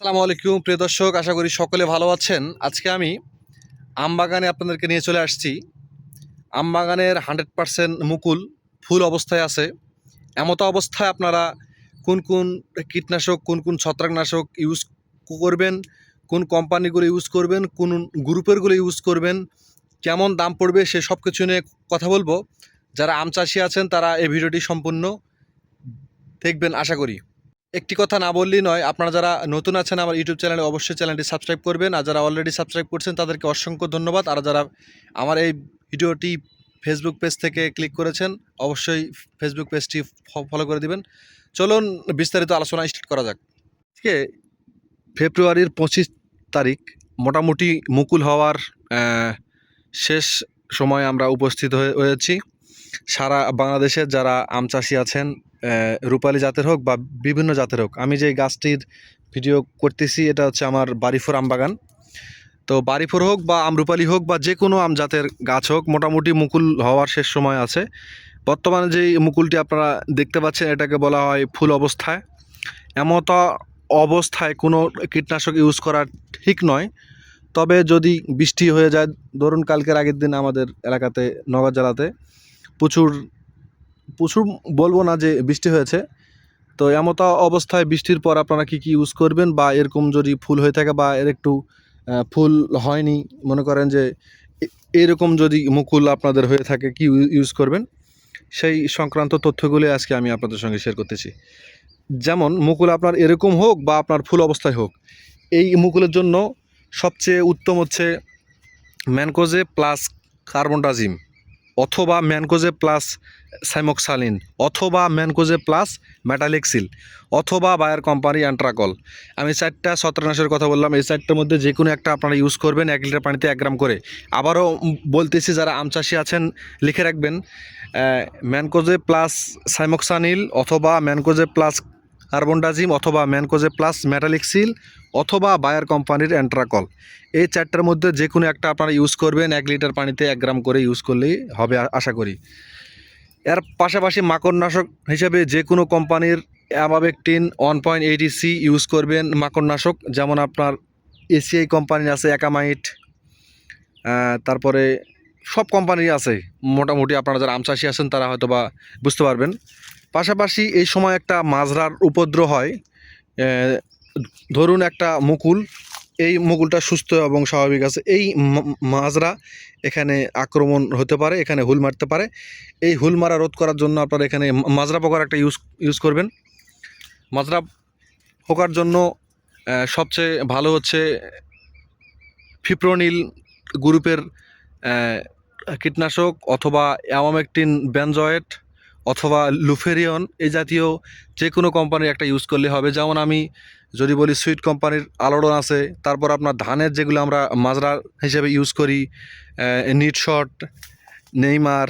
আসসালামু আলাইকুম, প্রিয় দর্শক, আশা করি সকলে ভালো আছেন। আজকে আমি আমবাগানে আপনাদেরকে নিয়ে চলে আসছি। আমবাগানের হান্ড্রেড পারসেন্ট মুকুল ফুল অবস্থায় আছে। এমতো অবস্থায় আপনারা কোন কোন কীটনাশক, কোন কোন ছত্রাকনাশক ইউজ করবেন, কোন কোম্পানিগুলো ইউজ করবেন, কোন গ্রুপেরগুলো ইউজ করবেন, কেমন দাম পড়বে, সে সব কিছু নিয়ে কথা বলব। যারা আম চাষি আছেন, তারা এই ভিডিওটি সম্পূর্ণ দেখবেন, আশা করি। একটি কথা না বললেই নয়, আপনারা যারা নতুন আছেন আমার ইউটিউব চ্যানেলে অবশ্যই চ্যানেলটি সাবস্ক্রাইব করবেন আর যারা অলরেডি সাবস্ক্রাইব করছেন তাদেরকে অসংখ্য ধন্যবাদ। আর যারা আমার এই ভিডিওটি ফেসবুক পেজ থেকে ক্লিক করেছেন, অবশ্যই ফেসবুক পেজটি ফলো করে দিবেন। চলুন বিস্তারিত আলোচনা স্টার্ট করা যাক। আজকে ফেব্রুয়ারির পঁচিশ তারিখ মোটামুটি মুকুল হওয়ার শেষ সময় আমরা উপস্থিত হয়ে, হয়েছি। সারা বাংলাদেশের যারা আম চাষি আছেন রূপালী জাতের হোক বা বিভিন্ন জাতের হোক, আমি যে গাছটির ভিডিও করতেছি, এটা হচ্ছে আমার বাড়িফোর আম বাগান। তো বাড়িফোর হোক বা আমরুপালি হোক বা যে কোনো আম জাতের গাছ হোক, মোটামুটি মুকুল হওয়ার শেষ সময় আছে। বর্তমানে যেই মুকুলটি আপনারা দেখতে পাচ্ছেন, এটাকে বলা হয় ফুল অবস্থায়। এমত অবস্থায় কোনো কীটনাশক ইউজ করা ঠিক নয়। তবে যদি বৃষ্টি হয়ে যায়, ধরুন কালকের আগের দিন আমাদের এলাকাতে নগর জেলাতে প্রচুর প্রচুর বলব না যে বৃষ্টি হয়েছে, তো এমত অবস্থায় বৃষ্টির পর আপনারা কি কি ইউজ করবেন বা এরকম যদি ফুল হয়ে থাকে বা এর একটু ফুল হয়নি, মনে করেন যে এরকম যদি মুকুল আপনাদের হয়ে থাকে কি ইউজ করবেন? সেই সংক্রান্ত তথ্যগুলি আজকে আমি আপনাদের সঙ্গে শেয়ার করতেছি। যেমন মুকুল আপনার এরকম হোক বা আপনার ফুল অবস্থায় হোক, এই মুকুলের জন্য সবচেয়ে উত্তম হচ্ছে ম্যানকোজে প্লাস কার্বনডাজিম অথবা ম্যানকোজে প্লাস সাইমোক্সালিন, অথবা ম্যানকোজে প্লাস ম্যাটালিক্সিল অথবা বায়ার কোম্পানি অ্যান্ট্রাকল। আমি চারটা ছত্রাকনাশকের কথা বললাম, এই চারটার মধ্যে যে কোনো একটা আপনারা ইউজ করবেন এক লিটার পানিতে এক গ্রাম করে। আবারও বলতেছি, যারা আম চাষি আছেন, লিখে রাখবেন ম্যানকোজে প্লাস সাইমোক্সানিল অথবা ম্যানকোজে প্লাস কার্বনডাজিম অথবা ম্যানকোজে প্লাস মেটালিক্সিল অথবা বায়ার কোম্পানির অ্যান্ট্রাকল। এই চারটার মধ্যে যে কোনো একটা আপনারা ইউজ করবেন, এক লিটার পানিতে এক গ্রাম করে ইউজ করলেই হবে আশা করি। এর পাশাপাশি মাকড়নাশক হিসেবে যে কোনো কোম্পানির abamectin one point eighty C use করবেন। মাকড়নাশক যেমন আপনার এসিআই কোম্পানির আছে, একামাইট তারপরে সব কোম্পানির আছে। মোটামুটি আপনারা যারা আম চাষি আছেন তারা হয়তো বা বুঝতে পারবেন। পাশাপাশি এই সময় একটা মাজরার উপদ্রব হয়। ধরুন একটা মুকুল, এই মুকুলটা সুস্থ এবং স্বাভাবিক আছে। এই মাজরা এখানে আক্রমণ হতে পারে, এখানে হুল মারতে পারে। এই হুল মারা রোধ করার জন্য আপনারা এখানে মাজরা পোকার একটা ইউজ ইউজ করবেন। মাজরা পোকার জন্য সবচেয়ে ভালো হচ্ছে ফিপ্রোনিল গ্রুপের কীটনাশক অথবা অ্যামামেকটিন ব্যানজয়েট অথবা লুফেরিয়ন এই জাতীয় যে কোনো কোম্পানির একটা ইউজ করলে হবে। যেমন আমি যদি বলি সুইট কোম্পানির আলোড়ন আছে, তারপর আপনার ধানের যেগুলো আমরা মাজরা হিসেবে ইউজ করি নিট শট নেইমার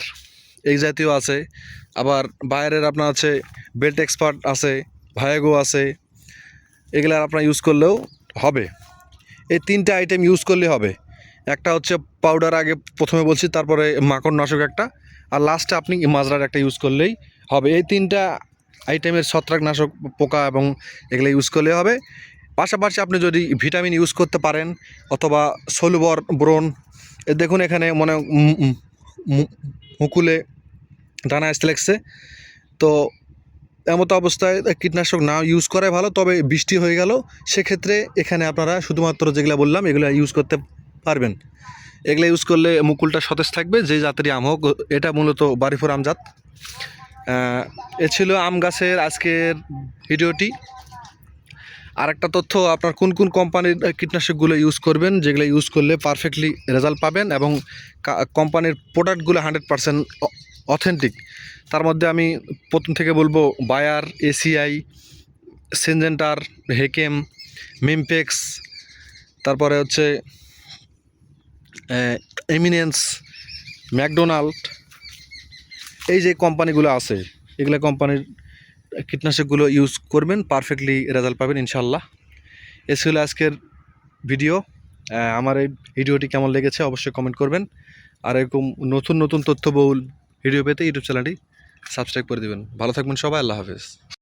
এই জাতীয় আছে। আবার বাইরের আপনার আছে বেল্ট এক্সপার্ট আছে ভায়াগো আছে এগুলো আপনার ইউজ করলেও হবে। এই তিনটে আইটেম ইউজ করলে হবে। একটা হচ্ছে পাউডার আগে প্রথমে বলছি, তারপরে মাকড় নাশক একটা। আর লাস্টে আপনি মাজরার একটা ইউজ করলেই হবে। এই তিনটা আইটেমের ছত্রাকনাশক, পোকা এবং এগুলো ইউজ করলে হবে। পাশাপাশি আপনি যদি ভিটামিন ইউজ করতে পারেন, অথবা সলুবর ব্রোন দেখুন এখানে মনে মুকুলে দানা আসতে লাগছে। তো এমতো অবস্থায় কীটনাশক না ইউজ করাই ভালো, তবে বৃষ্টি হয়ে গেল, সেক্ষেত্রে এখানে আপনারা শুধুমাত্র যেগুলো বললাম, এগুলো ইউজ করতে পারবেন। এগুলো ইউজ করলে মুকুলটা সতেজ থাকবে, যে জাতেরই আম হোক, এটা মূলত বারিফোর আম জাত এ ছিল আম গাছের আজকের ভিডিওটি। আর একটা তথ্য, আপনার কোন কোন কোম্পানির কীটনাশকগুলো ইউজ করবেন, যেগুলো ইউজ করলে পারফেক্টলি রেজাল্ট পাবেন এবং কোম্পানির প্রোডাক্টগুলো হান্ড্রেড পারসেন্ট অথেন্টিক তার মধ্যে আমি প্রথম থেকে বলব বায়ার এসিআই সেনজেন্টার হেকেম মিমপেক্স তারপরে হচ্ছে এমিনেন্স ম্যাকডোনাল্ড, এই যে কোম্পানিগুলো আছে, এগুলো কোম্পানির কীটনাশকগুলো ইউজ করবেন পারফেক্টলি রেজাল্ট পাবেন ইনশাল্লাহ এ ছিল আজকের ভিডিও আমার এই ভিডিওটি কেমন লেগেছে অবশ্যই কমেন্ট করবেন। আর এরকম নতুন নতুন তথ্যবহুল ভিডিও পেতে ইউটিউব চ্যানেলটি সাবস্ক্রাইব করে দেবেন। ভালো থাকবেন সবাই, আল্লাহ হাফেজ।